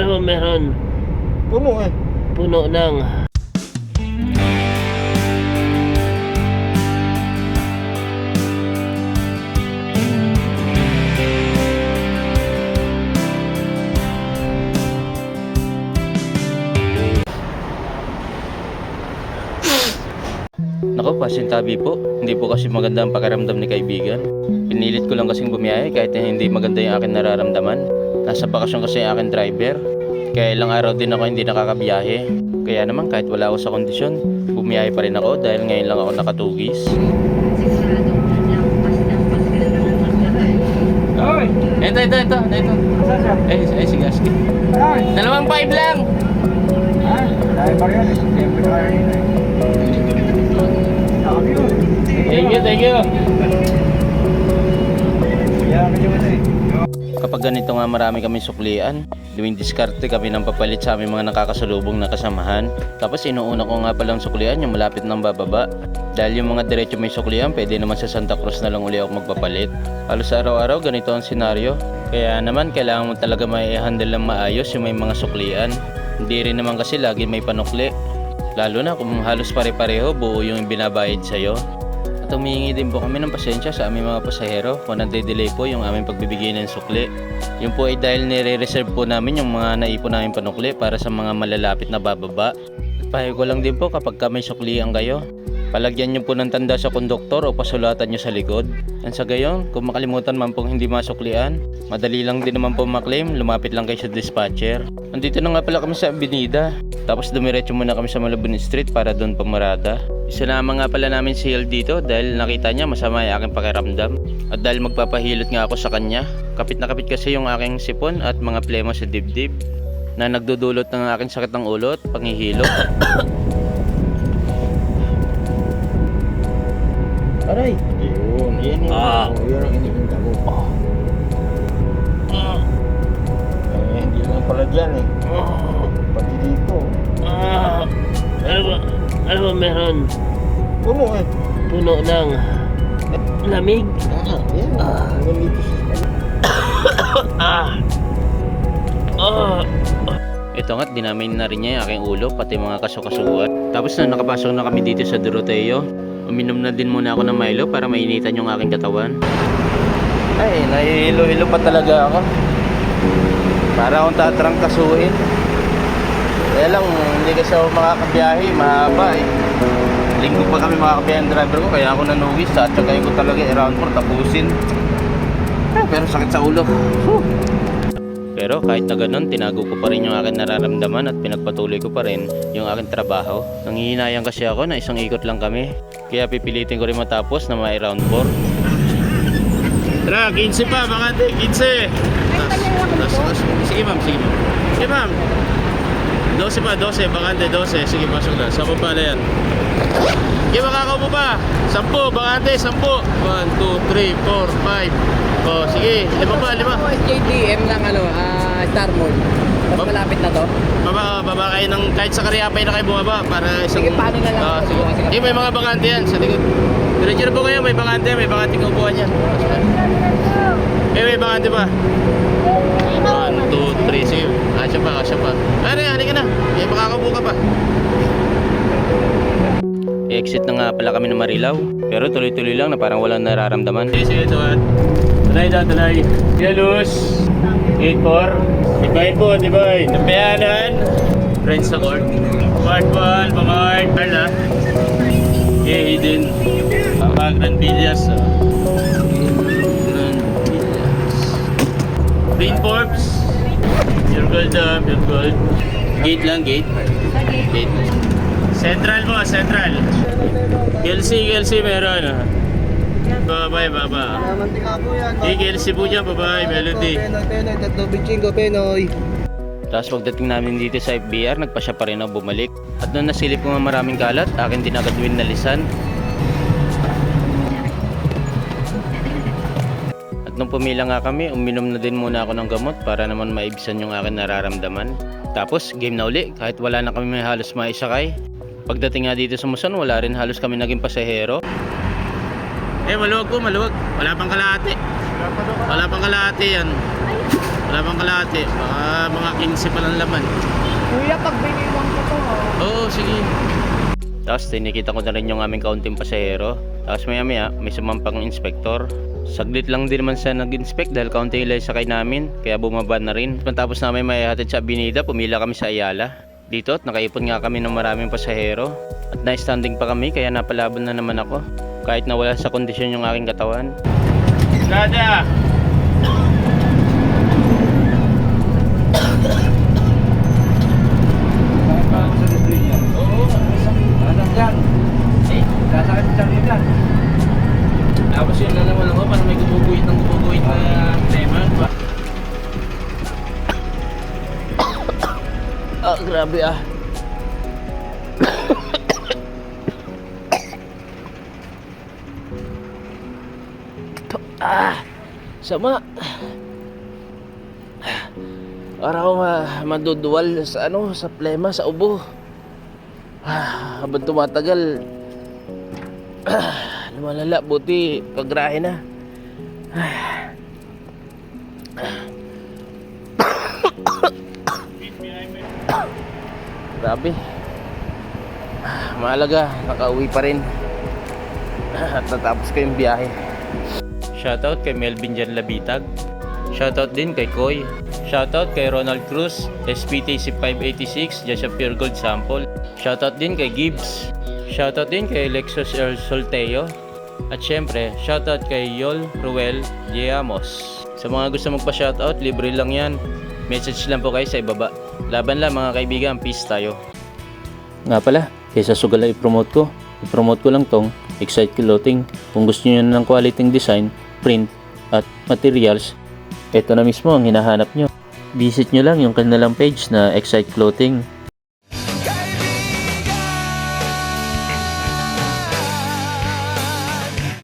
Ano ba meron? Puno eh. Puno ng... Nako, pasintabi po. Hindi po kasi maganda ang pakiramdam ni kaibigan. Pinilit ko lang kasing bumiyahe kahit na hindi maganda yung akin nararamdaman. Nasa bakasyon kasi yung akin driver. Kaya ilang araw din ako hindi nakakabiyahe. Kaya naman kahit wala ako sa kondisyon, bumiyahe pa rin ako dahil ngayon lang ako nakatugis. Ay! Ito, ito, ito, ito. Eh, eh, sige, sige. Ay! Dalawang five lang! Ay! Dahil pa rin eh. Eh. Thank you, thank you. Kapag ganito nga marami kami suklian, tuwing diskarte kami ng papalit sa aming mga nakakasalubong na kasamahan. Tapos inuuna ko nga palang suklian yung malapit ng bababa. Dahil yung mga diretso may suklian, pwede naman sa Santa Cruz na lang uli ako magpapalit. Halos araw-araw ganito ang senaryo. Kaya naman kailangan mo talaga may handle ng maayos yung may mga suklian. Hindi rin naman kasi lagi may panukli. Lalo na kung halos pare-pareho buo yung binabayad sa'yo. At din po kami ng pasensya sa aming mga pasahero kung nade-delay po yung aming pagbibigay ng sukli. Yun po ay dahil nire-reserve po namin yung mga naipon namin panukli para sa mga malalapit na bababa. At ko lang din po kapag ka may suklian kayo. Palagyan nyo po ng tanda sa konduktor o pasulatan nyo sa likod. At sa gayon, kung makalimutan man pong hindi masuklian, madali lang din naman po maklaim, lumapit lang kayo sa dispatcher. Nandito na nga pala kami sa Avenida. Tapos dumiretso muna kami sa Malabon Street para doon Isinama nga pala namin si Hill dito dahil nakita niya masama yung aking pakiramdam. At dahil magpapahilot nga ako sa kanya, kapit na kapit kasi yung aking sipon at mga plemo sa dibdib na nagdudulot ng aking sakit ng ulo at pangihilo. Aray! Yun. Yan yung Ah. oh, yun ang iniinda mo. Ah, Eh, hindi lang pala dyan eh. ah, Ano meron? Puno eh. Puno ng... Lamig? Ah, yan. Ah! Ah! Ito nga't dinamin na rin niya yung aking ulo pati mga kasukasuan. Tapos na nakapasok na kami dito sa Doroteo, uminom na din muna ako ng Milo para mainitan yung aking katawan. Ay, nahihilo-hilo pa talaga ako. Para akong tatrangkasuhin. Kaya lang, hindi kasi ako makakabiyahe, mahaba eh. Linggo pa kami makakabiyahe ang driver ko, kaya ako nanugis. Tatsagayin ko talaga around 4, tapusin. Ah, pero sakit sa ulo. Whew. Pero kahit na ganun, tinago ko pa rin yung aking nararamdaman at pinagpatuloy ko pa rin yung aking trabaho. Nanghihinayang kasi ako na isang ikot lang kami. Kaya pipilitin ko rin matapos na may round 4. Tara, 15 pa, mga ate, 15. Tas, tas, sige ma'am, sige ma'am. Sige ma'am. 12 pa, 12, bakante, 12. Sige, pasok na. Saan pa na yan? Sige, makakaupo pa. 10, bakante, 10. 1, 2, 3, 4, 5. Oh, sige, lima pa, lima. JDM ng ano, ah, Star Mall. Mas malapit na to. Baba, baba kayo ng kahit sa Kariapay na kayo bumaba para isang... Sige, paano na lang ako sige. Sige, may mga bakante yan sa likod. Diretso na po kayo, may bakante, may bakante upuan yan. Eh, may bakante pa. 1, 2, 3, sige. Kasya pa, kasya pa. Ano, halika na. Eh, makakabu ka pa. I-exit na nga pala kami ng Marilaw. Pero tuloy-tuloy lang na parang walang nararamdaman. Sige, sige, tuwan. Tulay daw, tulay. Yalos. 8-4. Divide po, divide. Nabayanan. Friends sa court. Part 1, pamart. Carla. Okay, Hayden. Papa, Grand Villas. Grand Villas. Green Forbes. Pure gold, ah, pure gold. Gate lang, gate. Gate. Central po, central. KLC, KLC meron. ah. Babay, baba. Mantika po yan. Eh, KLC po dyan, babae, melody. Penoy, Penoy, tatlo bitching ko, Penoy. Tapos pagdating namin dito sa FBR, nagpa siya pa rin ako bumalik. At nung nasilip ko nga maraming kalat, akin din agad winalisan. Nung pumila nga kami, uminom na din muna ako ng gamot para naman maibsan yung akin nararamdaman. Tapos game na uli, kahit wala na kami may halos maisakay. Pagdating nga dito sa Muson, wala rin halos kami naging pasahero. Eh, maluwag po, maluwag. Wala pang kalahati. Wala pang kalahati yan. Wala pang kalahati. Baka mga 15 pa lang laman. Kuya, pag biniwang ko to, oh. Oo, sige. Tapos tinikita ko na rin yung aming kaunting pasahero. Tapos maya maya may sumampang inspektor. Saglit lang din naman siya nag-inspect dahil kaunti lang sakay namin. Kaya bumaba na rin. Matapos namin may hatid sa Abinida, pumila kami sa Ayala. Dito at nakaipon nga kami ng maraming pasahero. At na-standing pa kami kaya napalaban na naman ako. Kahit nawala sa kondisyon yung aking katawan. Dada! Grabe ah. ah, sama. Ako ma maduduwal sa ano, sa plema, sa ubo. Ah, habang tumatagal, ah, lumalala, buti pagrahe na. Grabe. Ah, Mahalaga, nakauwi pa rin. At natapos ko yung biyahe. Shoutout kay Melvin Jan Labitag. Shoutout din kay Koy. Shoutout kay Ronald Cruz, SPTC 586, dyan sa Pure Gold Sample. Shoutout din kay Gibbs. Shoutout din kay Lexus Earl Solteo. At syempre, shoutout kay Yol Ruel Diamos. Sa mga gusto magpa-shoutout, libre lang yan. Message lang po kayo sa ibaba. Laban lang mga kaibigan, peace tayo. Nga pala, kaysa sugal na i-promote ko, i-promote ko lang tong Excite Clothing. Kung gusto niyo ng quality design, print, at materials, ito na mismo ang hinahanap nyo. Visit nyo lang yung kanilang page na Excite Clothing